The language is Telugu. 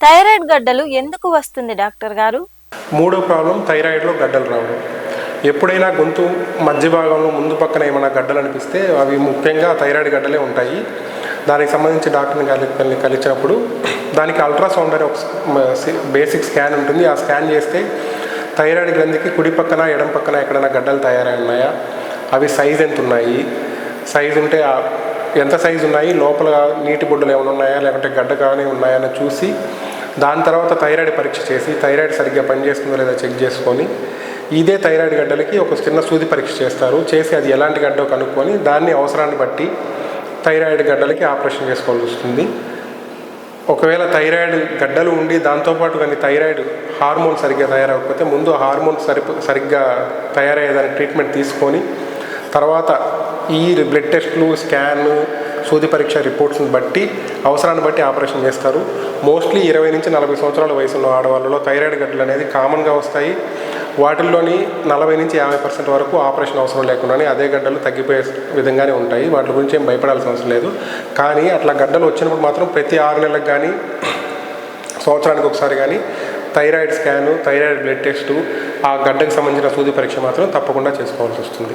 థైరాయిడ్ గడ్డలు ఎందుకు వస్తుంది డాక్టర్ గారు? మూడో ప్రాబ్లం థైరాయిడ్లో గడ్డలు రావడం. ఎప్పుడైనా గొంతు మధ్య భాగంలో ముందు పక్కన ఏమైనా గడ్డలు అనిపిస్తే అవి ముఖ్యంగా థైరాయిడ్ గడ్డలే ఉంటాయి. దానికి సంబంధించి డాక్టర్ని కలి కలిసినప్పుడు దానికి అల్ట్రాసౌండ్ అనే ఒక బేసిక్ స్కాన్ ఉంటుంది. ఆ స్కాన్ చేస్తే థైరాయిడ్ గ్రంథికి కుడి పక్కన ఎడం పక్కన ఎక్కడైనా గడ్డలు తయారై ఉన్నాయా అవి సైజ్ ఎంత ఉన్నాయి సైజ్ ఉంటే ఎంత సైజు ఉన్నాయి? లోపల నీటి బొడ్డులు ఏమైనా ఉన్నాయా? లేకుంటే గడ్డ కానీ ఉన్నాయా? అని చూసి దాని తర్వాత థైరాయిడ్ పరీక్ష చేసి థైరాయిడ్ సరిగ్గా పనిచేస్తుందో లేదో చెక్ చేసుకొని ఇదే థైరాయిడ్ గడ్డలకి ఒక చిన్న సూది పరీక్ష చేస్తారు. చేసి అది ఎలాంటి గడ్డో కనుక్కొని దాన్ని అవసరాన్ని బట్టి థైరాయిడ్ గడ్డలకి ఆపరేషన్ చేసుకోవాల్సి వస్తుంది. ఒకవేళ థైరాయిడ్ గడ్డలు ఉండి దాంతోపాటు కానీ థైరాయిడ్ హార్మోన్ సరిగ్గా తయారవకపోతే ముందు హార్మోన్ సరి సరిగ్గా తయారయ్యేదానికి ట్రీట్మెంట్ తీసుకొని తర్వాత ఈ బ్లడ్ టెస్ట్లు స్కాన్ సూది పరీక్ష రిపోర్ట్స్ని బట్టి అవసరాన్ని బట్టి ఆపరేషన్ చేస్తారు. మోస్ట్లీ ఇరవై నుంచి నలభై సంవత్సరాల వయసున్న ఆడవాళ్ళలో థైరాయిడ్ గడ్డలు అనేది కామన్గా వస్తాయి. వాటిల్లోని నలభై నుంచి యాభై పర్సెంట్ వరకు ఆపరేషన్ అవసరం లేకుండానే అదే గడ్డలు తగ్గిపోయే విధంగానే ఉంటాయి. వాటి గురించి ఏం భయపడాల్సిన అవసరం లేదు. కానీ అట్లా గడ్డలు వచ్చినప్పుడు మాత్రం ప్రతి ఆరు నెలలకు కానీ సంవత్సరానికి ఒకసారి కానీ thyroid scan thyroid blood test ఆ గడ్డకు సంబంధించిన సూది పరీక్ష మాత్రం తప్పకుండా చేసుకోవాల్సి వస్తుంది.